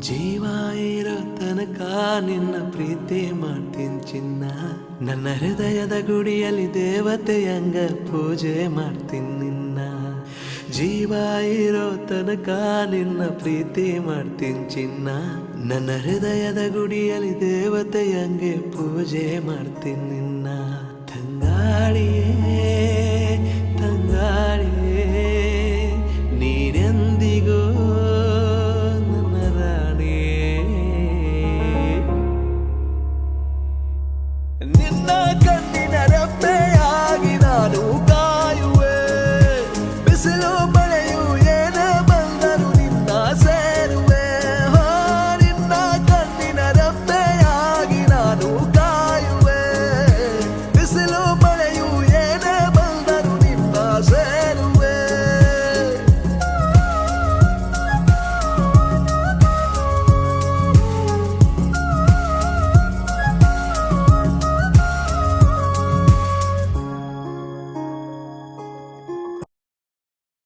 ಜೀವ ಇರೋ ತನಕ ನಿನ್ನ ಪ್ರೀತಿ ಮಾಡ್ತೀನಿ ಚಿನ್ನ. ನನ್ನ ಹೃದಯದ ಗುಡಿಯಲ್ಲಿ ದೇವತೆಯಂಗ ಪೂಜೆ ಮಾಡ್ತೀನಿ ನಿನ್ನ. ಜೀವ ಇರೋ ತನಕ ನಿನ್ನ ಪ್ರೀತಿ ಮಾಡ್ತೀನಿ ಚಿನ್ನ. ನನ್ನ ಹೃದಯದ ಗುಡಿಯಲ್ಲಿ ದೇವತೆಯಂಗೆ ಪೂಜೆ ಮಾಡ್ತೀನಿ ನಿನ್ನ. ತಂಗಾಳಿ And it's not